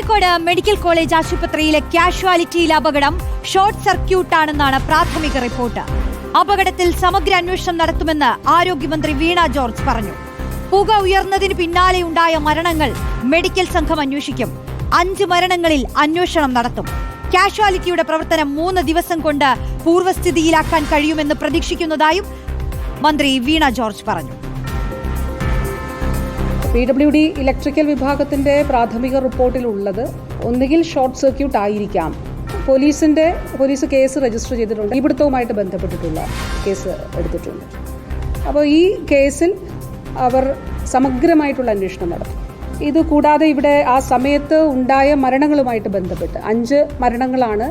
Kozhikode medical college ആശുപത്രിയിലെ കാഷ്വാലിറ്റിയിൽ അപകടം short സർക്യൂട്ടാണെന്നാണ് പ്രാഥമിക റിപ്പോർട്ട്. അപകടത്തിൽ സമഗ്ര അന്വേഷണം നടത്തുമെന്ന് ആരോഗ്യമന്ത്രി വീണ ജോർജ് പറഞ്ഞു. പുക ഉയർന്നതിന് പിന്നാലെയുണ്ടായ മരണങ്ങൾ മെഡിക്കൽ സംഘം അന്വേഷിക്കും. അഞ്ച് മരണങ്ങളിൽ അന്വേഷണം നടത്തും. കാഷ്വാലിറ്റിയുടെ പ്രവർത്തനം മൂന്ന് ദിവസം കൊണ്ട് പൂർവസ്ഥിതിയിലാക്കാൻ കഴിയുമെന്ന് പ്രതീക്ഷിക്കുന്നതായും മന്ത്രി വീണ ജോർജ് പറഞ്ഞു. പി ഡബ്ല്യു ഡി ഇലക്ട്രിക്കൽ വിഭാഗത്തിന്റെ പ്രാഥമിക റിപ്പോർട്ടിലുള്ളത് ഒന്നുകിൽ ഷോർട്ട് സർക്യൂട്ട് ആയിരിക്കാം. പോലീസിന്റെ പോലീസ് കേസ് രജിസ്റ്റർ ചെയ്തിട്ടുണ്ട്. ഇവിടുത്തവുമായിട്ട് ബന്ധപ്പെട്ടിട്ടുള്ള കേസ് എടുത്തിട്ടുണ്ട്. അപ്പോൾ ഈ കേസിൽ അവർ സമഗ്രമായിട്ടുള്ള അന്വേഷണം നടത്തും. ഇത് കൂടാതെ ഇവിടെ ആ സമയത്ത് ഉണ്ടായ മരണങ്ങളുമായിട്ട് ബന്ധപ്പെട്ട് അഞ്ച് മരണങ്ങളാണ്.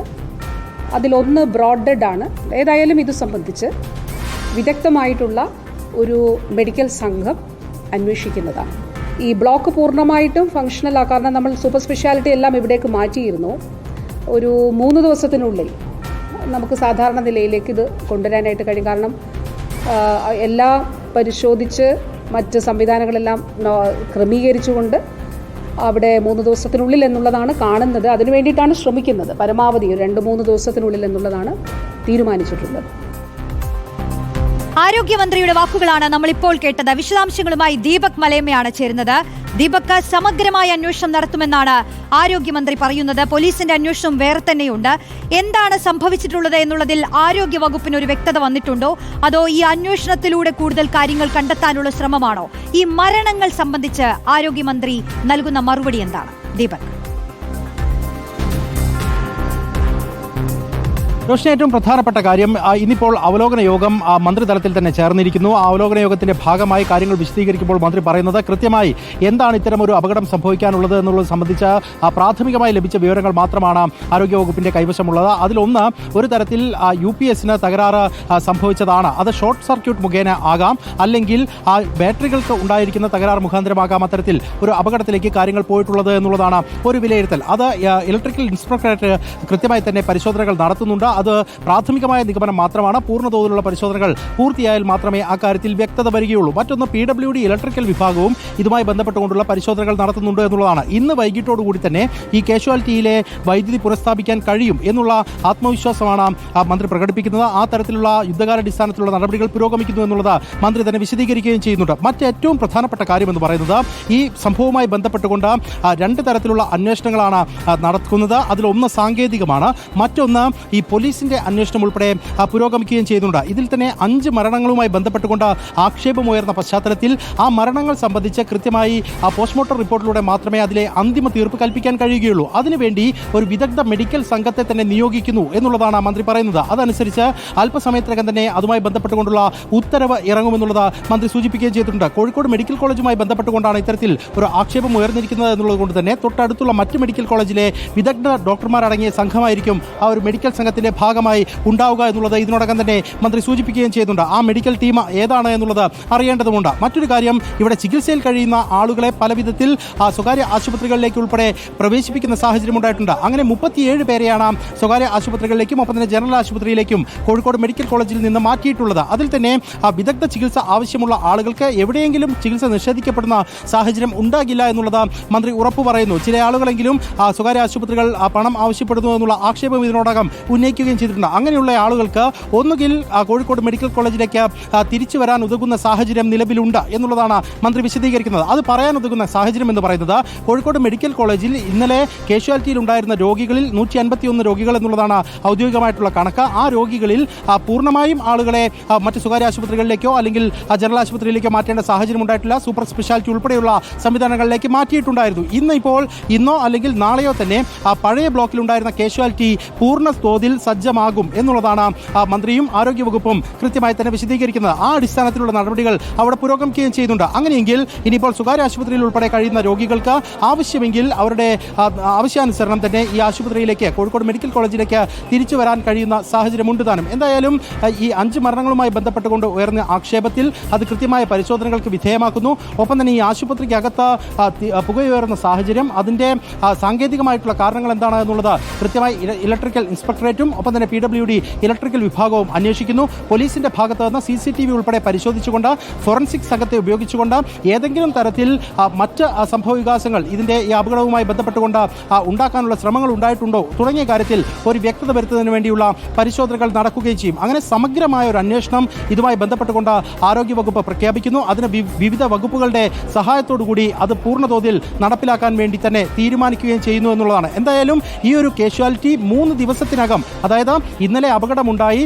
അതിലൊന്ന് ബ്രോഡ് ഡെഡ് ആണ്. ഏതായാലും ഇത് സംബന്ധിച്ച് വിദഗ്ധമായിട്ടുള്ള ഒരു മെഡിക്കൽ സംഘം അന്വേഷിക്കുന്നതാണ്. ഈ ബ്ലോക്ക് പൂർണമായിട്ടും ഫങ്ഷണൽ ആ. കാരണം നമ്മൾ സൂപ്പർ സ്പെഷ്യാലിറ്റി എല്ലാം ഇവിടേക്ക് മാറ്റിയിരുന്നു. ഒരു മൂന്ന് ദിവസത്തിനുള്ളിൽ നമുക്ക് സാധാരണ നിലയിലേക്ക് ഇത് കൊണ്ടുവരാനായിട്ട് കഴിയും. കാരണം എല്ലാം പരിശോധിച്ച് മറ്റ് സംവിധാനങ്ങളെല്ലാം ക്രമീകരിച്ചുകൊണ്ട് അവിടെ മൂന്ന് ദിവസത്തിനുള്ളിൽ എന്നുള്ളതാണ് കാണുന്നത്. അതിനു വേണ്ടിയിട്ടാണ് ശ്രമിക്കുന്നത്. പരമാവധി രണ്ട് മൂന്ന് ദിവസത്തിനുള്ളിൽ എന്നുള്ളതാണ് തീരുമാനിച്ചിട്ടുള്ളത്. ആരോഗ്യമന്ത്രിയുടെ വാക്കുകളാണ് നമ്മൾ ഇപ്പോൾ കേട്ടത്. വിശദാംശങ്ങളുമായി ദീപക് മലയമ്മയാണ് ചേരുന്നത്. ദീപക് സമഗ്രമായ അന്വേഷണം നടത്തുമെന്നാണ് ആരോഗ്യമന്ത്രി പറയുന്നത്. പോലീസിന്റെ അന്വേഷണം വേറെ തന്നെയുണ്ട്. എന്താണ് സംഭവിച്ചിട്ടുള്ളത് എന്നുള്ളതിൽ ആരോഗ്യ വകുപ്പിന് ഒരു വ്യക്തത വന്നിട്ടുണ്ടോ? അതോ ഈ അന്വേഷണത്തിലൂടെ കൂടുതൽ കാര്യങ്ങൾ കണ്ടെത്താനുള്ള ശ്രമമാണോ? ഈ മരണങ്ങൾ സംബന്ധിച്ച് ആരോഗ്യമന്ത്രി നൽകുന്ന മറുപടി എന്താണ്? ദീപക്. റോഷന് ഏറ്റവും പ്രധാനപ്പെട്ട കാര്യം ഇന്നിപ്പോൾ അവലോകന യോഗം മന്ത്രിതലത്തിൽ തന്നെ ചേർന്നിരിക്കുന്നു. ആ അവലോകന യോഗത്തിന്റെ ഭാഗമായി കാര്യങ്ങൾ വിശദീകരിക്കുമ്പോൾ മന്ത്രി പറയുന്നത് കൃത്യമായി എന്താണ് ഇത്തരം ഒരു അപകടം സംഭവിക്കാനുള്ളത് എന്നുള്ളത് സംബന്ധിച്ച പ്രാഥമികമായി ലഭിച്ച വിവരങ്ങൾ മാത്രമാണ് ആരോഗ്യവകുപ്പിന്റെ കൈവശമുള്ളത്. അതിലൊന്ന് ഒരു തരത്തിൽ യു പി എസിന് തകരാറ് സംഭവിച്ചതാണ്. അത് ഷോർട്ട് സർക്യൂട്ട് മുഖേന ആകാം. അല്ലെങ്കിൽ ആ ബാറ്ററികൾക്ക് ഉണ്ടായിരിക്കുന്ന തകരാറ് മുഖാന്തരമാകാം അത്തരത്തിൽ ഒരു അപകടത്തിലേക്ക് കാര്യങ്ങൾ പോയിട്ടുള്ളത് എന്നുള്ളതാണ് ഒരു വിലയിരുത്തൽ. അത് ഇലക്ട്രിക്കൽ ഇൻസ്പെക്ടറേറ്റ് കൃത്യമായി തന്നെ പരിശോധനകൾ നടത്തുന്നുണ്ട്. അത് പ്രാഥമികമായ നിഗമനം മാത്രമാണ്. പൂർണ പൂർണതോതിലുള്ള പരിശോധനകൾ പൂർത്തിയായാൽ മാത്രമേ അക്കാര്യത്തിൽ വ്യക്തത വരികയുള്ളൂ. മറ്റൊന്ന് പി ഡബ്ല്യു ഡി ഇലക്ട്രിക്കൽ വിഭാഗവും ഇതുമായി ബന്ധപ്പെട്ടുകൊണ്ടുള്ള പരിശോധനകൾ നടത്തുന്നുണ്ട് എന്നുള്ളതാണ്. ഇന്ന് വൈകിട്ടോടുകൂടി തന്നെ ഈ കേശുവാലിറ്റിയിലെ വൈദ്യുതി പുനഃസ്ഥാപിക്കാൻ കഴിയും എന്നുള്ള ആത്മവിശ്വാസമാണ് മന്ത്രി പ്രകടിപ്പിക്കുന്നത്. ആ തരത്തിലുള്ള യുദ്ധകാലാടിസ്ഥാനത്തിലുള്ള നടപടികൾ പുരോഗമിക്കുന്നു എന്നുള്ളത് മന്ത്രി തന്നെ വിശദീകരിക്കുകയും ചെയ്യുന്നുണ്ട്. മറ്റേറ്റവും പ്രധാനപ്പെട്ട കാര്യമെന്ന് പറയുന്നത് ഈ സംഭവവുമായി ബന്ധപ്പെട്ടുകൊണ്ട് രണ്ട് തരത്തിലുള്ള അന്വേഷണങ്ങളാണ് നടക്കുന്നത്. അതിലൊന്ന് സാങ്കേതികമാണ്. മറ്റൊന്ന് ഈ പോലീസിന്റെ അന്വേഷണം ഉൾപ്പെടെ പുരോഗമിക്കുകയും ചെയ്യുന്നുണ്ട് ഇതിൽ തന്നെ അഞ്ച് മരണങ്ങളുമായി ബന്ധപ്പെട്ടുകൊണ്ട് ആക്ഷേപമുയർന്ന പശ്ചാത്തലത്തിൽ ആ മരണങ്ങൾ സംബന്ധിച്ച് കൃത്യമായി പോസ്റ്റ്മോർട്ടം റിപ്പോർട്ടിലൂടെ മാത്രമേ അതിലെ അന്തിമ തീർപ്പ് കൽപ്പിക്കാൻ കഴിയുകയുള്ളൂ. അതിനുവേണ്ടി ഒരു വിദഗ്ധ മെഡിക്കൽ സംഘത്തെ തന്നെ നിയോഗിക്കുന്നു എന്നുള്ളതാണ് മന്ത്രി പറയുന്നത്. അതനുസരിച്ച് അല്പസമയത്തിനകം തന്നെ അതുമായി ബന്ധപ്പെട്ടുകൊണ്ടുള്ള ഉത്തരവ് ഇറങ്ങുമെന്നുള്ളത് മന്ത്രി സൂചിപ്പിക്കുകയും ചെയ്തിട്ടുണ്ട്. കോഴിക്കോട് മെഡിക്കൽ കോളേജുമായി ബന്ധപ്പെട്ടുകൊണ്ടാണ് ഇത്തരത്തിൽ ഒരു ആക്ഷേപം ഉയർന്നിരിക്കുന്നത് എന്നുള്ളതുകൊണ്ട് തന്നെ തൊട്ടടുത്തുള്ള മറ്റ് മെഡിക്കൽ കോളേജിലെ വിദഗ്ധ ഡോക്ടർമാരടങ്ങിയ സംഘമായിരിക്കും ആ ഒരു മെഡിക്കൽ സംഘത്തിന്റെ ഭാഗമായി ഉണ്ടാവുക എന്നുള്ളത് ഇതിനോടകം തന്നെ മന്ത്രി സൂചിപ്പിക്കുകയും ചെയ്തിട്ടുണ്ട്. ആ മെഡിക്കൽ ടീം ഏതാണ് എന്നുള്ളത് അറിയേണ്ടതുണ്ട് മറ്റൊരു കാര്യം ഇവിടെ ചികിത്സയിൽ കഴിയുന്ന ആളുകളെ പല വിധത്തിൽ സ്വകാര്യ ആശുപത്രികളിലേക്ക് ഉൾപ്പെടെ പ്രവേശിപ്പിക്കുന്ന സാഹചര്യം ഉണ്ടായിട്ടുണ്ട്. അങ്ങനെ മുപ്പത്തിയേഴ് പേരെയാണ് സ്വകാര്യ ആശുപത്രികളിലേക്കും ഒപ്പം തന്നെ ജനറൽ ആശുപത്രിയിലേക്കും കോഴിക്കോട് മെഡിക്കൽ കോളേജിൽ നിന്ന് മാറ്റിയിട്ടുള്ളത്. അതിൽ തന്നെ വിദഗ്ധ ചികിത്സ ആവശ്യമുള്ള ആളുകൾക്ക് എവിടെയെങ്കിലും ചികിത്സ നിഷേധിക്കപ്പെടുന്ന സാഹചര്യം ഉണ്ടാകില്ല എന്നുള്ളത് മന്ത്രി ഉറപ്പു പറയുന്നു ചില ആളുകളെങ്കിലും സ്വകാര്യ ആശുപത്രികൾ പണം ആവശ്യപ്പെടുന്നു എന്നുള്ള ആക്ഷേപം ഇതിനോടകം ഉന്നയിക്കുകയും ചെയ്തിട്ടുണ്ട്. അങ്ങനെയുള്ള ആളുകൾക്ക് ഒന്നുകിൽ കോഴിക്കോട് മെഡിക്കൽ കോളേജിലേക്ക് തിരിച്ചു വരാൻ ഉതകുന്ന സാഹചര്യം നിലവിലുണ്ട് എന്നുള്ളതാണ് മന്ത്രി വിശദീകരിക്കുന്നത്. അത് പറയാൻ ഉതകുന്ന സാഹചര്യം എന്ന് പറയുന്നത് കോഴിക്കോട് മെഡിക്കൽ കോളേജിൽ ഇന്നലെ കാഷ്വാലിറ്റിയിൽ ഉണ്ടായിരുന്ന രോഗികളിൽ നൂറ്റി അൻപത്തിയൊന്ന് രോഗികൾ എന്നുള്ളതാണ് ഔദ്യോഗികമായിട്ടുള്ള കണക്ക്. ആ രോഗികളിൽ പൂർണമായും ആളുകളെ മറ്റ് സ്വകാര്യ ആശുപത്രികളിലേക്കോ അല്ലെങ്കിൽ ജനറൽ ആശുപത്രിയിലേക്കോ മാറ്റേണ്ട സാഹചര്യം ഉണ്ടായിട്ടില്ല. സൂപ്പർ സ്പെഷ്യാലിറ്റി ഉൾപ്പെടെയുള്ള സംവിധാനങ്ങളിലേക്ക് മാറ്റിയിട്ടുണ്ടായിരുന്നു. ഇന്ന് ഇപ്പോൾ ഇന്നോ അല്ലെങ്കിൽ നാളെയോ തന്നെ പഴയ ബ്ലോക്കിലുണ്ടായിരുന്ന കാഷ്വാലിറ്റി പൂർണ തോതിൽ സജ്ജമാകും എന്നുള്ളതാണ് മന്ത്രിയും ആരോഗ്യവകുപ്പും കൃത്യമായി തന്നെ വിശദീകരിക്കുന്നത്. ആ അടിസ്ഥാനത്തിലുള്ള നടപടികൾ അവിടെ പുരോഗമിക്കുകയും ചെയ്യുന്നുണ്ട്. അങ്ങനെയെങ്കിൽ ഇനിയിപ്പോൾ സ്വകാര്യ ആശുപത്രിയിൽ ഉൾപ്പെടെ കഴിയുന്ന രോഗികൾക്ക് ആവശ്യമെങ്കിൽ അവരുടെ ആവശ്യാനുസരണം തന്നെ ഈ ആശുപത്രിയിലേക്ക് കോഴിക്കോട് മെഡിക്കൽ കോളേജിലേക്ക് തിരിച്ചു വരാൻ കഴിയുന്ന സാഹചര്യമുണ്ട് താനും. എന്തായാലും ഈ അഞ്ച് മരണങ്ങളുമായി ബന്ധപ്പെട്ടുകൊണ്ട് ഉയർന്ന ആക്ഷേപത്തിൽ അത് കൃത്യമായ പരിശോധനകൾക്ക് വിധേയമാക്കുന്നു. ഒപ്പം തന്നെ ഈ ആശുപത്രിക്കകത്ത് പുകയുയർന്ന സാഹചര്യം അതിന്റെ സാങ്കേതികമായിട്ടുള്ള കാരണങ്ങൾ എന്താണ് എന്നുള്ളത് കൃത്യമായി ഇലക്ട്രിക്കൽ ഇൻസ്പെക്ടറേറ്റും ഒപ്പം തന്നെ പി ഡബ്ല്യു ഡി ഇലക്ട്രിക്കൽ വിഭാഗവും അന്വേഷിക്കുന്നു. പോലീസിന്റെ ഭാഗത്ത് നിന്ന് സി സി ടി വി ഉൾപ്പെടെ പരിശോധിച്ചുകൊണ്ട് ഫോറൻസിക് സംഘത്തെ ഉപയോഗിച്ചുകൊണ്ട് ഏതെങ്കിലും തരത്തിൽ മറ്റ് സംഭവ വികാസങ്ങൾ ഇതിന്റെ ഈ അപകടവുമായി ബന്ധപ്പെട്ടുകൊണ്ട് ഉണ്ടാക്കാനുള്ള ശ്രമങ്ങൾ ഉണ്ടായിട്ടുണ്ടോ തുടങ്ങിയ കാര്യത്തിൽ ഒരു വ്യക്തത വരുത്തുന്നതിന് വേണ്ടിയുള്ള പരിശോധനകൾ നടക്കുകയും ചെയ്യും. അങ്ങനെ സമഗ്രമായ ഒരു അന്വേഷണം ഇതുമായി ബന്ധപ്പെട്ടുകൊണ്ട് ആരോഗ്യവകുപ്പ് പ്രഖ്യാപിക്കുന്നു. അതിന് വിവിധ വകുപ്പുകളുടെ സഹായത്തോടുകൂടി അത് പൂർണതോതിൽ നടപ്പിലാക്കാൻ വേണ്ടി തന്നെ തീരുമാനിക്കുകയും ചെയ്യുന്നു എന്നുള്ളതാണ്. എന്തായാലും ഈ ഒരു കേഷ്വാലിറ്റി മൂന്ന് ദിവസത്തിനകം അതായത് ഇന്നലെ അപകടമുണ്ടായി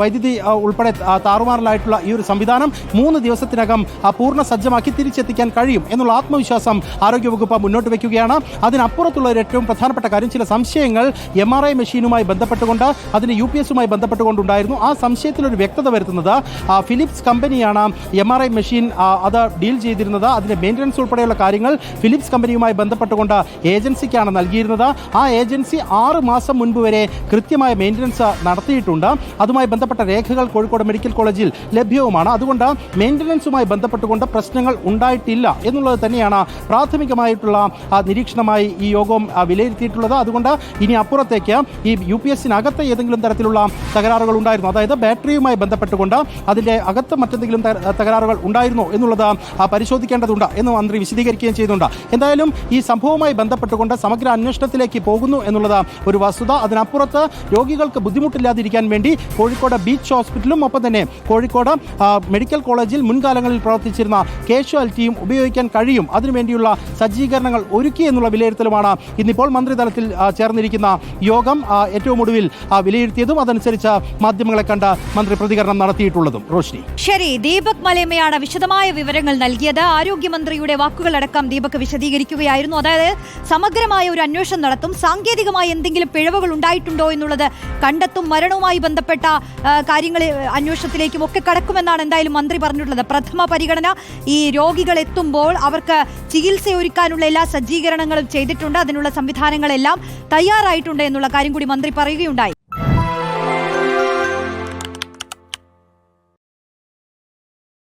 വൈദ്യുതി ഉൾപ്പെടെ താറുമാറിലായിട്ടുള്ള ഈ ഒരു സംവിധാനം മൂന്ന് ദിവസത്തിനകം പൂർണ സജ്ജമാക്കി തിരിച്ചെത്തിക്കാൻ കഴിയും എന്നുള്ള ആത്മവിശ്വാസം ആരോഗ്യവകുപ്പ് മുന്നോട്ട് വയ്ക്കുകയാണ് അതിനപ്പുറത്തുള്ള ഏറ്റവും പ്രധാനപ്പെട്ട കാര്യം ചില സംശയങ്ങൾ എം ആർ ഐ മെഷീനുമായി ബന്ധപ്പെട്ടുകൊണ്ട് അതിന് യു പി എസുമായി ബന്ധപ്പെട്ടുകൊണ്ടുണ്ടായിരുന്നു. ആ സംശയത്തിൽ ഒരു വ്യക്തത വരുത്തുന്നത് ഫിലിപ്സ് കമ്പനിയാണ് എം ആർ ഐ മെഷീൻ അത് ഡീൽ ചെയ്തിരുന്നത്. അതിന്റെ മെയിന്റനൻസ് ഉൾപ്പെടെയുള്ള കാര്യങ്ങൾ ഫിലിപ്സ് കമ്പനിയുമായി ബന്ധപ്പെട്ടുകൊണ്ട് ഏജൻസിക്കാണ് നൽകിയിരുന്നത്. ആ ഏജൻസി ആറ് മാസം മുൻപ് വരെ കൃത്യമായ മെയിന്റനൻസ് നടത്തിയിട്ടുണ്ട്. അതുമായി ബന്ധപ്പെട്ട രേഖകൾ കോഴിക്കോട് മെഡിക്കൽ കോളേജിൽ ലഭ്യവുമാണ്. അതുകൊണ്ട് മെയിന്റനൻസുമായി ബന്ധപ്പെട്ടുകൊണ്ട് പ്രശ്നങ്ങൾ ഉണ്ടായിട്ടില്ല എന്നുള്ളത് തന്നെയാണ് പ്രാഥമികമായിട്ടുള്ള നിരീക്ഷണമായി ഈ യോഗം വിലയിരുത്തിയിട്ടുള്ളത്. അതുകൊണ്ട് ഇനി അപ്പുറത്തേക്ക് ഈ യു പി എസിനകത്ത് ഏതെങ്കിലും തരത്തിലുള്ള തകരാറുകൾ ഉണ്ടായിരുന്നു. അതായത് ബാറ്ററിയുമായി ബന്ധപ്പെട്ടുകൊണ്ട് അതിന്റെ അകത്ത് മറ്റെന്തെങ്കിലും തകരാറുകൾ ഉണ്ടായിരുന്നോ എന്നുള്ളത് പരിശോധിക്കേണ്ടതുണ്ട് എന്ന് മന്ത്രി വിശദീകരിക്കുകയും ചെയ്യുന്നുണ്ട് എന്തായാലും ഈ സംഭവവുമായി ബന്ധപ്പെട്ടുകൊണ്ട് സമഗ്ര അന്വേഷണത്തിലേക്ക് പോകുന്നു എന്നുള്ളത് ഒരു വസ്തുത. അതിനപ്പുറത്ത് രോഗികൾക്ക് ബുദ്ധിമുട്ടില്ലാതിരിക്കാൻ വേണ്ടി കോഴിക്കോട് ബീച്ച് ഹോസ്പിറ്റലും ഒപ്പം തന്നെ കോഴിക്കോട് മെഡിക്കൽ കോളേജിൽ മുൻകാലങ്ങളിൽ പ്രവർത്തിച്ചിരുന്ന കാഷ്വാലിറ്റിയും ഉപയോഗിക്കാൻ കഴിയും. അതിനുവേണ്ടിയുള്ള സജ്ജീകരണങ്ങൾ ഒരുക്കി എന്നുള്ള വിലയിരുത്തലുമാണ് ഇന്നിപ്പോൾ മന്ത്രിതലത്തിൽ ചേർന്നിരിക്കുന്ന യോഗം ഏറ്റവും ഒടുവിൽ വിലയിരുത്തിയതും അതനുസരിച്ച് മാധ്യമങ്ങളെ കണ്ട് മന്ത്രി പ്രതികരണം നടത്തിയിട്ടുള്ളതും. റോഷ്നി. ശരി ദീപക് മലയമ്മയാണ് വിശദമായ വിവരങ്ങൾ നൽകിയത്. ആരോഗ്യമന്ത്രിയുടെ വാക്കുകളടക്കം ദീപക് വിശദീകരിക്കുകയായിരുന്നു. അതായത് സമഗ്രമായ ഒരു അന്വേഷണം നടത്തും സാങ്കേതികമായി എന്തെങ്കിലും പിഴവുകൾ ഉണ്ടായിട്ടുണ്ടോ എന്നുള്ളത് കണ്ടെത്തും മരണവുമായി ബന്ധപ്പെട്ട കാര്യങ്ങൾ അന്വേഷണത്തിലേക്കും ഒക്കെ കടക്കുമെന്നാണ് എന്തായാലും മന്ത്രി പറഞ്ഞിട്ടുള്ളത്. പ്രഥമ പരിഗണന ഈ രോഗികൾ എത്തുമ്പോൾ അവർക്ക് ചികിത്സ ഒരുക്കാനുള്ള എല്ലാ സജ്ജീകരണങ്ങളും ചെയ്തിട്ടുണ്ട്. അതിനുള്ള സംവിധാനങ്ങളെല്ലാം തയ്യാറായിട്ടുണ്ട് എന്നുള്ള കാര്യം കൂടി മന്ത്രി പറയുകയുണ്ടായി.